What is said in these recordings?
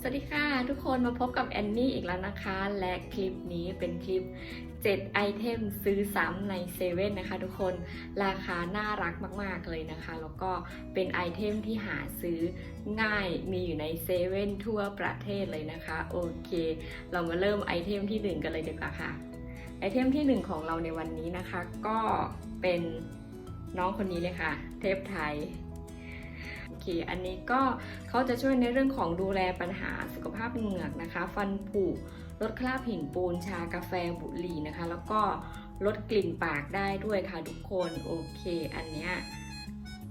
สวัสดีค่ะ ทุกคนมาพบกับแอนนี่อีกแล้วนะคะ และคลิปนี้เป็นคลิป 7 ไอเทมซื้อซ้ำในเซเว่นนะคะทุกคนราคาน่ารักมาก ๆ เลยนะคะ แล้วก็เป็นไอเทมที่หาซื้อง่ายมีอยู่ในเซเว่นทั่วประเทศเลยนะคะ โอเค เรามาเริ่มไอเทมที่ 1 กันเลยดีกว่าค่ะ ไอเทมที่ 1 ของเราในวันนี้นะคะ ก็เป็นน้องคนนี้เลยค่ะ เทพไทย โอเค อันนี้ก็เขาจะช่วยในเรื่องของดูแลปัญหาสุขภาพเหงือกนะคะ ฟันผุลดคราบหินปูนชากาแฟบุหรี่นะคะ แล้วก็ลดกลิ่นปากได้ด้วยค่ะทุกคนโอเค อันเนี้ย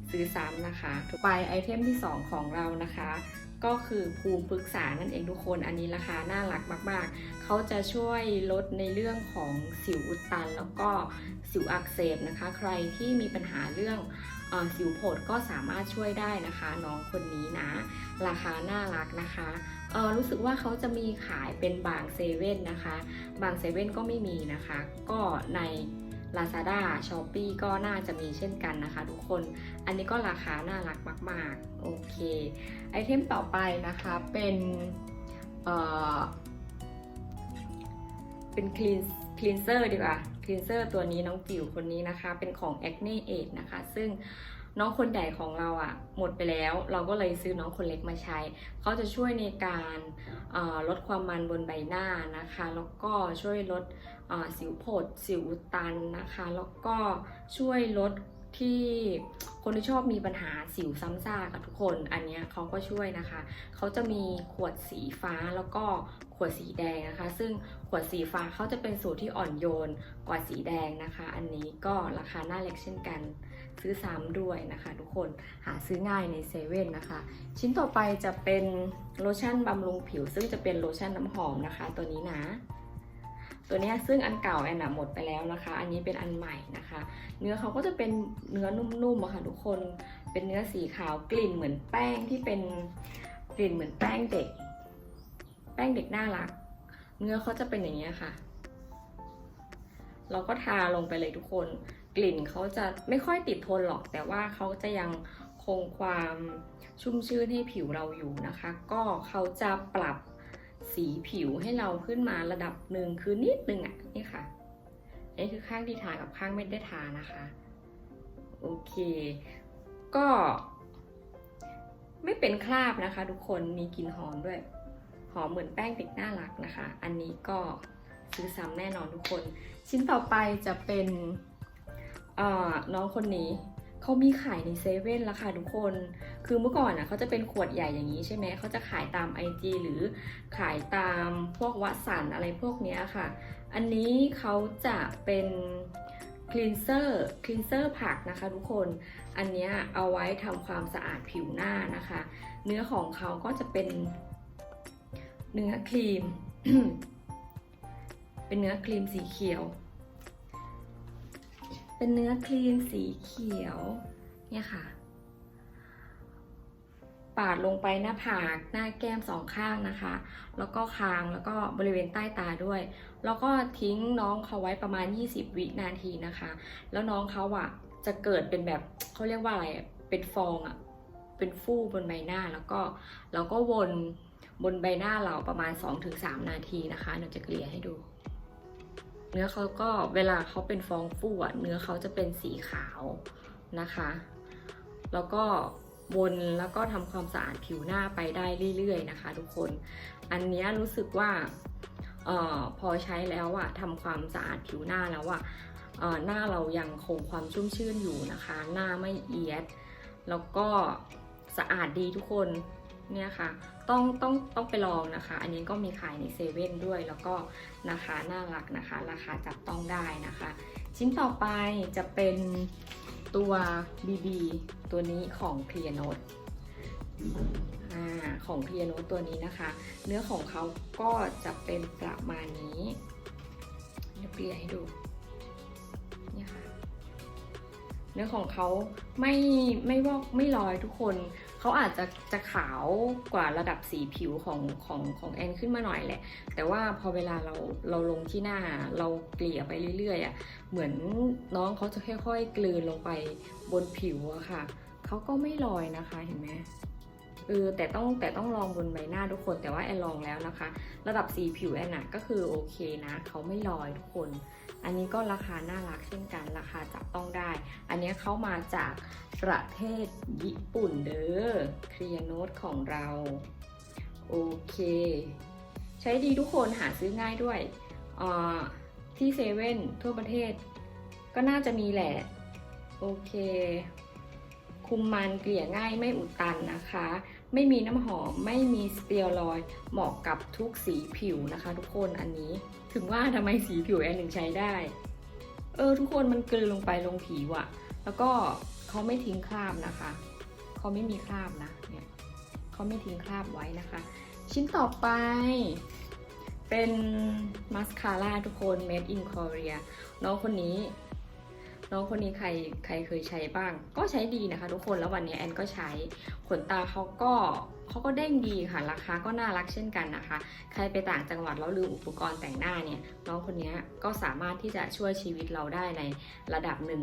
ซื้อซ้ำนะคะไปไอเทมที่ 2 ของเรานะคะ ก็คือภูมิปรึกษานั่นเองทุกคนอันนี้ราคาน่ารักมาก ๆ เขาจะช่วยลดในเรื่องของสิวอุดตัน แล้วก็สิวอักเสบนะคะ ใครที่มีปัญหาเรื่องออสิวโผดก็สามารถช่วยได้นะคะน้องคนนี้นะ ราคาน่ารักนะคะเออรู้สึกว่าเขาจะมีขายเป็นบางเซเว่นนะคะ บางเซเว่นก็ไม่มีนะคะ ก็ใน Lazada s h o p e e ก็น่าจะมีเช่นกันนะคะทุกคน อันนี้ก็ราคาน่ารักมาก ๆ โอเค ไอเทมต่อไปนะคะเป็นเอ่อเป็นคลีนคลีนเซอร์ดีกว่าคลีนเซอร์ตัวนี้น้องผิวคนนี้นะคะ เป็นของ Acne Aid นะคะ ซึ่ง น้องคนใหญ่ของเราอะ่ะหมดไปแล้ว เราก็เลยซื้อน้องคนเล็กมาใช้ เขาจะช่วยในการลดความมันบนใบหน้านะคะ แล้วก็ช่วยลดสิวผดสิวตันนะคะ แล้วก็ช่วยลดที่คนที่ชอบมีปัญหาสิวซ้ำซากอะทุกคน อันเนี้ยเขาก็ช่วยนะคะ เขาจะมีขวดสีฟ้าแล้วก็ขวดสีแดงนะคะ ซึ่งขวดสีฟ้าเขาจะเป็นสูตรที่อ่อนโยนกว่าสีแดงนะคะ อันนี้ก็ราคาน่าเล็กเช่นกัน ซื้อซ้ำด้วยนะคะ ทุกคนหาซื้อง่ายในเซเว่นนะคะ ชิ้นต่อไปจะเป็นโลชั่นบำรุงผิว ซึ่งจะเป็นโลชั่นน้ำหอมนะคะ ตัวนี้นะ ตัวนี้ซึ่งอันเก่าแอนนะหมดไปแล้วนะคะ อันนี้เป็นอันใหม่นะคะ เนื้อเขาก็จะเป็นเนื้อนุ่มๆอะค่ะทุกคนเป็นเนื้อสีขาวกลิ่นเหมือนแป้งที่เป็นกลิ่นเหมือนแป้งเด็ก แป้งเด็กน่ารัก เนื้อเขาจะเป็นอย่างนี้ค่ะเราก็ทาลงไปเลยทุกคน กลิ่นเขาจะไม่ค่อยติดทนหรอก แต่ว่าเขาจะยังคงความชุ่มชื่นให้ผิวเราอยู่นะคะ ก็เขาจะปรับสีผิวให้เราขึ้นมาระดับหนึ่งคือนิดนึงอะนี่ค่ะนี่คือข้างที่ทากับข้างไม่ได้ทานะคะโอเค ก็ ไม่เป็นคราบนะคะ ทุกคนมีกลิ่นหอมด้วย หอมเหมือนแป้งเด็กน่ารักนะคะ อันนี้ก็ซื้อซ้ำแน่นอนทุกคน ชิ้นต่อไปจะเป็น น้องคนนี้เขามีขายในเซเว่นแล้วค่ะทุกคน คือเมื่อก่อนนะเขาจะเป็นขวดใหญ่อย่างนี้ใช่ไหม เขาจะขายตาม IG หรือขายตามพวกวัสันอะไรพวกนี้ค่ะ อันนี้เขาจะเป็นคลีนเซอร์คลีนเซอร์ผักนะคะทุกคน อันนี้เอาไว้ทำความสะอาดผิวหน้านะคะ เนื้อของเขาก็จะเป็นเนื้อครีม เป็นเนื้อครีมสีเขียว เป็นเนื้อครีมสีเขียวเนี่ยค่ะ ปาดลงไปหน้าผากหน้าแก้มสองข้างนะคะ แล้วก็คางแล้วก็บริเวณใต้ตาด้วย แล้วก็ทิ้งน้องเขาไว้ประมาณ 20 วินาทีนะคะ แล้วน้องเขาอะจะเกิดเป็นแบบเขาเรียกว่าอะไรเป็นฟองอะเป็นฟูบนใบหน้าแล้วก็เราก็วนบนใบหน้าเราประมาณ 2-3 นาทีนะคะเดี๋ยวจะเกลี่ยให้ดู เนื้อเขาก็เวลาเขาเป็นฟองฟูอะเนื้อเขาจะเป็นสีขาวนะคะ แล้วก็วนแล้วก็ทำความสะอาดผิวหน้าไปได้เรื่อยๆนะคะ ทุกคน อันนี้รู้สึกว่าออพอใช้แล้วอะทำความสะอาดผิวหน้าแล้วอะเอ่อหน้าเรายังคงความชุ่มชื่นอยู่นะคะ หน้าไม่เอียด แล้วก็สะอาดดีทุกคน เนี่ยค่ะ ต้องต้องต้องไปลองนะคะ อันนี้ก็มีขายในเซเว่นด้วยแล้วก็นะคะน่ารักนะคะ ราคาจับต้องได้นะคะ ชิ้นต่อไปจะเป็นตัว BB ตัวนี้ของ Clear Note อ่าของ Clear Note ตัวนี้นะคะ เนื้อของเขาก็จะเป็นประมาณนี้เดี๋ยวเปลี่ยนให้ดูเนี่ยค่ะเนื้อของเขาไม่ไม่วอกไม่ลอยทุกคน เขาอาจจะจะขาวกว่าระดับสีผิวของของของแอนขึ้นมาหน่อยแหละ แต่ว่าพอเวลาเราเราลงที่หน้าเราเกลี่ยไปเรื่อยๆอะ่ะเหมือนน้องเขาจะค่อยๆกลืนลงไปบนผิวอะค่ะเขาก็ไม่ลอยนะคะเห็นไหม เออแต่ต้องแต่ต้องลองบนใบหน้าทุกคนแต่ว่าแอนลองแล้วนะคะ ระดับสีผิวแอนนะก็คือโอเคนะเขาไม่ลอยทุกคน อันนี้ก็ราคาน่ารักเช่นกันราคาจับต้องได้ อันนี้เขามาจากประเทศญี่ปุ่นเด้อเคลียร์โนตของเราโอเค ใช้ดีทุกคนหาซื้อง่ายด้วยอ่าที่เซเว่นทั่วประเทศ ก็น่าจะมีแหละ โอเค คุมมันเกลี่ยง่ายไม่อุดตันนะคะ ไม่มีน้ำหอมไม่มีสเตียรอยเหมาะกับทุกสีผิวนะคะ ทุกคนอันนี้ถึงว่าทำไมสีผิวแอนถึงใช้ได้ เออทุกคนมันกลืนลงไปลงผิวอะแล้วก็เขาไม่ทิ้งคราบนะคะเขาไม่มีคราบนะเนี่ยเขาไม่ทิ้งคราบไว้นะคะ ชิ้นต่อไปเป็นมาสคาร่าทุกคน made in Korea น้องคนนี้ น้องคนนี้ใครใครเคยใช้บ้าง ก็ใช้ดีนะคะทุกคนแล้ววันนี้แอนก็ใช้ขนตาเขาก็เขาก็เด้งดีค่ะราคาก็น่ารักเช่นกันนะคะ ใครไปต่างจังหวัดแล้วลืมอุปกรณ์แต่งหน้าเนี่ยน้องคนนี้ก็สามารถที่จะช่วยชีวิตเราได้ในระดับหนึ่ง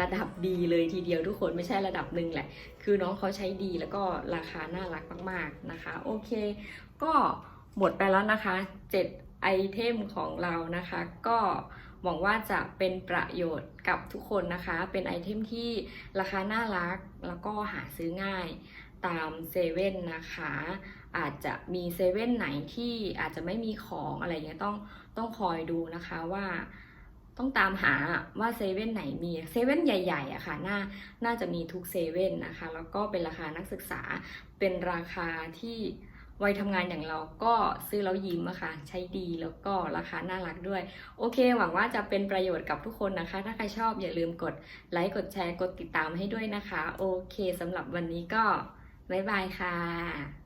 ระดับดีเลยทีเดียวทุกคนไม่ใช่ระดับหนึ่งแหละ คือน้องเขาใช้ดีแล้วก็ราคาน่ารักมาก ๆนะคะ โอเค ก็หมดไปแล้วนะคะ 7 ไอเทมของเรานะคะ ก็หวังว่าจะเป็นประโยชน์กับทุกคนนะคะ เป็นไอเทมที่ราคาน่ารักแล้วก็หาซื้อง่ายตามเซเว่นนะคะ อาจจะมีเซเว่นไหนที่อาจจะไม่มีของอะไรเงี้ยต้องต้องคอยดูนะคะว่าต้องตามหาว่าเซเว่นไหนมีเซเว่นใหญ่ๆอะค่ะน่าน่าจะมีทุกเซเว่นนะคะ แล้วก็เป็นราคานักศึกษาเป็นราคาที่ วัยทำงานอย่างเราก็ซื้อแล้วยิ้มอะค่ะ ใช้ดีแล้วก็ราคาน่ารักด้วย โอเค หวังว่าจะเป็นประโยชน์กับทุกคนนะคะ ถ้าใครชอบอย่าลืมกดไลค์กดแชร์กดติดตามให้ด้วยนะคะ โอเคสำหรับวันนี้ก็บ๊ายบายค่ะ